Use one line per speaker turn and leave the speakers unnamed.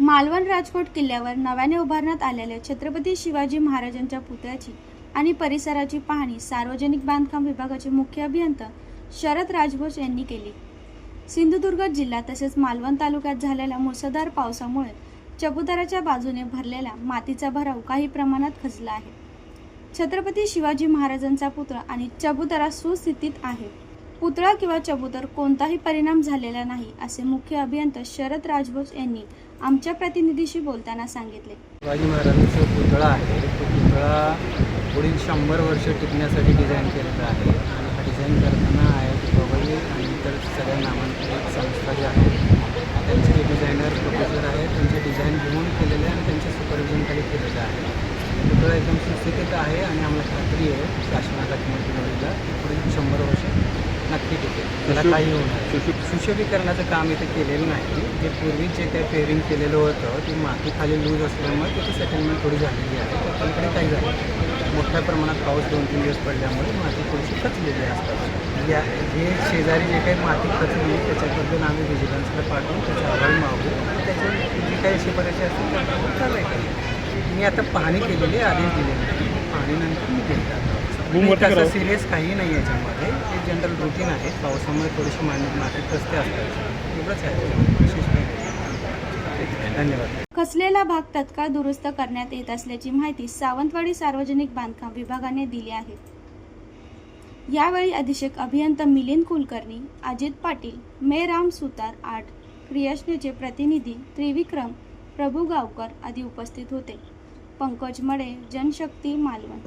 मालवण राजकोट किल्ल्यावर नव्याने उभारण्यात आलेल्या छत्रपती शिवाजी महाराजांच्या पुतळ्याची आणि परिसराची पाहणी सार्वजनिक बांधकाम विभागाचे मुख्य अभियंता शरद राजभोज यांनी केली. सिंधुदुर्ग जिल्हा तसेच मालवण तालुक्यात झालेल्या मुसळधार पावसामुळे चबुतराच्या बाजूने भरलेला मातीचा भराव काही प्रमाणात खचला आहे. छत्रपती शिवाजी महाराजांचा पुतळा आणि चबुतरा सुस्थितीत आहे. पुतळा किंवा चबुतर कोणताही परिणाम झालेला नाही असे मुख्य अभियंता शरद राजभोस यांनी आमच्या प्रतिनिधीशी बोलताना सांगितले.
शिवाजी महाराजांचा पुतळा आहे. तो पुतळा पुढील शंभर वर्ष टिकण्यासाठी डिझाईन केलेला आहे. आणि हा डिझाईन करताना आय आय टी आणि इतर सगळ्या नामांकित संस्था ज्या आहेत त्यांचे जे डिझायनर प्रोफेसर आहेत त्यांचे डिझाईन घेऊन केलेले आहे आणि त्यांच्या सुपरविजनखाली केलेलं आहे. पुतळा एकदम सुस्थितीत आहे आणि आम्हाला खात्री आहे शासनाला किंवा पुढील शंभर वर्ष नक्की टिकेल त्याला काही होणार सुशोभीकरणाचं काम इथे केलेलं नाही. जे पूर्वी जे काही पेरिंग केलेलं होतं ती माती खाली लूज असल्यामुळे त्याची सेटलमेंट थोडी झालेली आहे. तर पलीकडे काही झालं नाही. मोठ्या प्रमाणात पाऊस दोन तीन दिवस पडल्यामुळे माती थोडीशी खचलेली असतात या जे शेजारी जे काही माती खचली त्याच्याबद्दल आम्ही विजिलन्सला पाठवून त्याचा अहवाल मागू त्याचे जे काही शिफारशी असतील त्याच्यावर कारवाई करू मी आता पाहणी केलेली आहे, आदेश दिलेले आहे. पाहणीनंतर मी. नाही, तसं सिरियस काही नाही याच्यामध्ये. हे जनरल रुटीन आहे. पावसामुळे थोडीशी मा माती खचते असतात एवढंच आहे विशेष काही. धन्यवाद.
खचलेला भाग तत्काळ दुरुस्त करण्यात येत असल्याची माहिती सावंतवाडी सार्वजनिक बांधकाम विभागाने दिली आहे. यावेळी अधीक्षक अभियंता मिलिंद कुलकर्णी अजित पाटील मेराम सुतार आठ क्रियाशनेचे प्रतिनिधी त्रिविक्रम प्रभू गावकर आदी उपस्थित होते. पंकज मडे जनशक्ती मालवण.